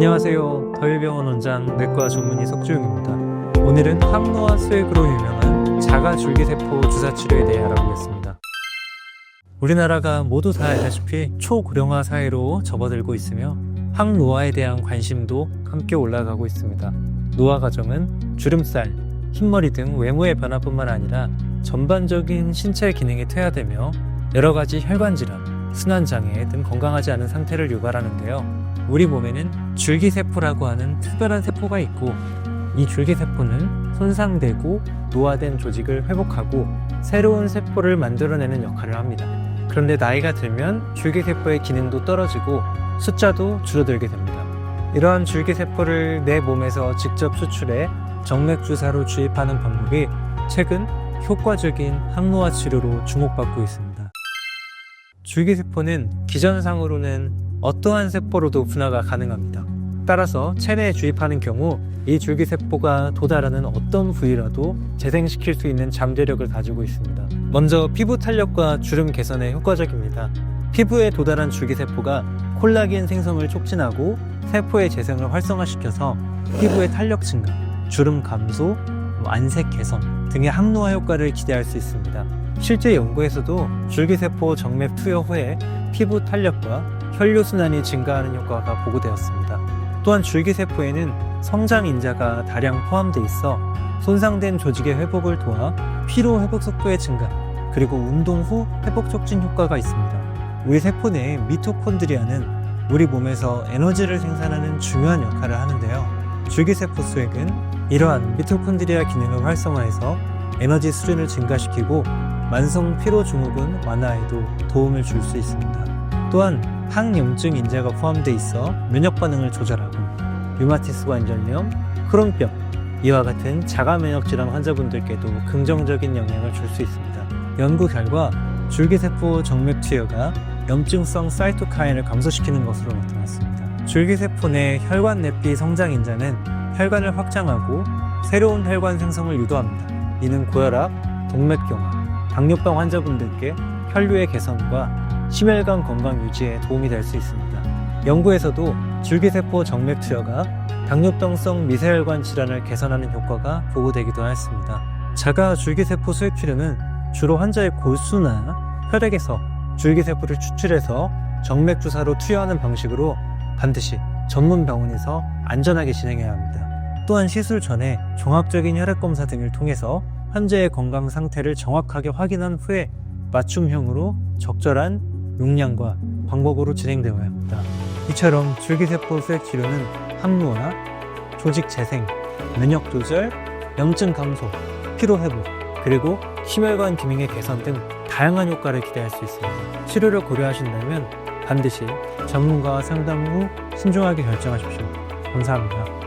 안녕하세요. 더일병원 원장 내과 전문의 석주용입니다. 오늘은 항노화 수액으로 유명한 자가 줄기세포 주사 치료에 대해 알아보겠습니다. 우리나라가 모두 다 알다시피 초고령화 사회로 접어들고 있으며 항노화에 대한 관심도 함께 올라가고 있습니다. 노화 과정은 주름살, 흰머리 등 외모의 변화뿐만 아니라 전반적인 신체 기능이 퇴화되며 여러 가지 혈관 질환, 순환 장애 등 건강하지 않은 상태를 유발하는데요. 우리 몸에는 줄기세포라고 하는 특별한 세포가 있고 이 줄기세포는 손상되고 노화된 조직을 회복하고 새로운 세포를 만들어내는 역할을 합니다. 그런데 나이가 들면 줄기세포의 기능도 떨어지고 숫자도 줄어들게 됩니다. 이러한 줄기세포를 내 몸에서 직접 수출해 정맥주사로 주입하는 방법이 최근 효과적인 항노화 치료로 주목받고 있습니다. 줄기세포는 기전상으로는 어떠한 세포로도 분화가 가능합니다. 따라서 체내에 주입하는 경우 이 줄기세포가 도달하는 어떤 부위라도 재생시킬 수 있는 잠재력을 가지고 있습니다. 먼저 피부 탄력과 주름 개선에 효과적입니다. 피부에 도달한 줄기세포가 콜라겐 생성을 촉진하고 세포의 재생을 활성화시켜서 피부의 탄력 증가, 주름 감소, 안색 개선 등의 항노화 효과를 기대할 수 있습니다. 실제 연구에서도 줄기세포 정맥 투여 후에 피부 탄력과 혈류순환이 증가하는 효과가 보고되었습니다. 또한 줄기세포에는 성장 인자가 다량 포함되어 있어 손상된 조직의 회복을 도와 피로 회복 속도의 증가, 그리고 운동 후 회복 촉진 효과가 있습니다. 우리 세포 내의 미토콘드리아는 우리 몸에서 에너지를 생산하는 중요한 역할을 하는데요. 줄기세포 수액은 이러한 미토콘드리아 기능을 활성화해서 에너지 수준을 증가시키고 만성 피로 증후군 완화에도 도움을 줄 수 있습니다. 또한 항염증 인자가 포함되어 있어 면역 반응을 조절하고 류마티스 관절염, 크론병 이와 같은 자가 면역 질환 환자분들께도 긍정적인 영향을 줄 수 있습니다. 연구 결과 줄기세포 정맥 투여가 염증성 사이토카인을 감소시키는 것으로 나타났습니다. 줄기세포 내 혈관 내피 성장 인자는 혈관을 확장하고 새로운 혈관 생성을 유도합니다. 이는 고혈압, 동맥경화, 당뇨병 환자분들께 혈류의 개선과 심혈관 건강 유지에 도움이 될 수 있습니다. 연구에서도 줄기세포 정맥 투여가 당뇨병성 미세혈관 질환을 개선하는 효과가 보고되기도 했습니다. 자가 줄기세포 수액 치료는 주로 환자의 골수나 혈액에서 줄기세포를 추출해서 정맥 주사로 투여하는 방식으로 반드시 전문 병원에서 안전하게 진행해야 합니다. 또한 시술 전에 종합적인 혈액 검사 등을 통해서 환자의 건강 상태를 정확하게 확인한 후에 맞춤형으로 적절한 용량과 방법으로 진행되어야 합니다. 이처럼 줄기세포 수액 치료는 항노화, 조직 재생, 면역 조절, 염증 감소, 피로 회복, 그리고 심혈관 기능의 개선 등 다양한 효과를 기대할 수 있습니다. 치료를 고려하신다면 반드시 전문가와 상담 후 신중하게 결정하십시오. 감사합니다.